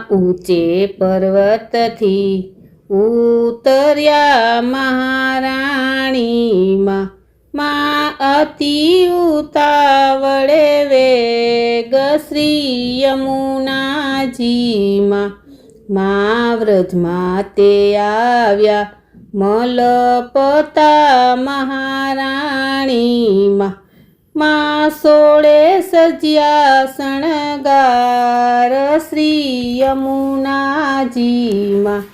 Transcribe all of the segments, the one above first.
ઊંચે પર્વતથી ઉતર્યા મહારાણીમાં. મા અતિ ઉતાવળે વેગ શ્રી યમુનાજીમાં મા વ્રજમાં તે આવ્યા, મલપતા મહારાણીમાં. મા સોળે સજ્યા શણગાર શ્રી યમુનાજીમાં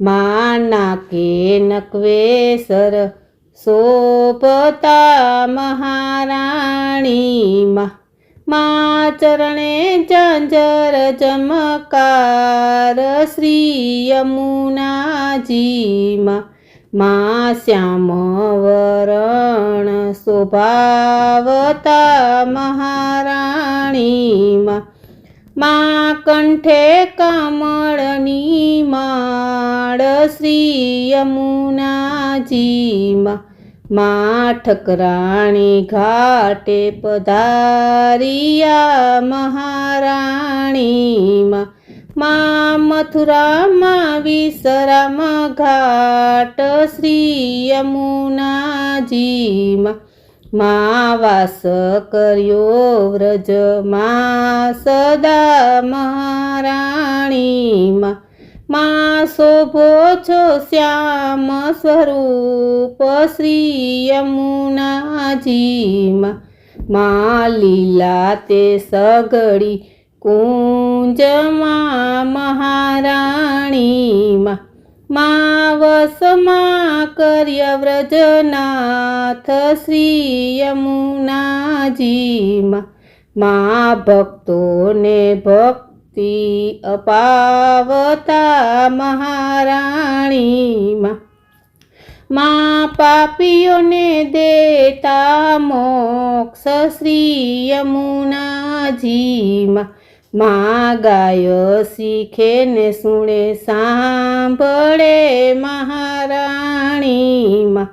માના કે નકવેસર શોભતા મહારાણીમાં. મા ચરણે ઝંઝર ચમકાર શ્રી યમુનાજીમાં મા શ્યામ વરણ શોભાવતા મહારાણીમાં માં કંઠે કમળની માળ શ્રી યમુનાજીમાં મા ઠકરાણી ઘાટે પધારિયા મહારાણીમાં. મા મથુરામાં વિશ્રામ ઘાટ શ્રી યમુનાજીમાં માં વાસ કર્યો વ્રજમાં સદા મહારાણીમાં. માં શોભો છો શ્યામ સ્વરૂપ શ્રી યમુનાજીમાં. માં લીલા તે સગડી કુંજમાં મહારાણીમાં. માં વસમાં કર્ય વ્રજનાથ શ્રી યમુનાજીમાં મા ભક્તોને ભક્તિ અપાવતા મહારાણીમાં. મા પાપીઓને દેતા મોક્ષ શ્રી યમુનાજીમાં મા ગાયો શીખે ને સુણે સાંભળે મહારાણીમાં.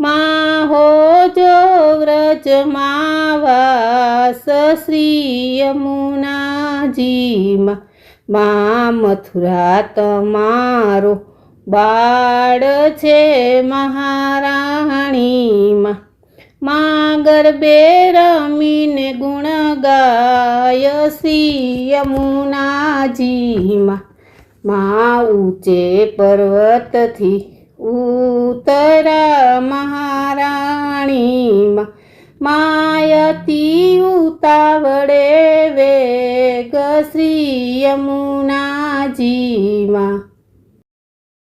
માં હો જો વ્રજમાં વાસ શ્રી યમુનાજીમાં મા મથુરા, તમારો બાળ છે મહારાણીમાં. મા ગરબે રમીને ગુણ ગાય શ્રી યમુનાજીમાં માં ઊંચે પર્વતથી ઉતરા મહારાણીમાં માયતી ઉતાવળે વેગ શ્રી યમુનાજીમાં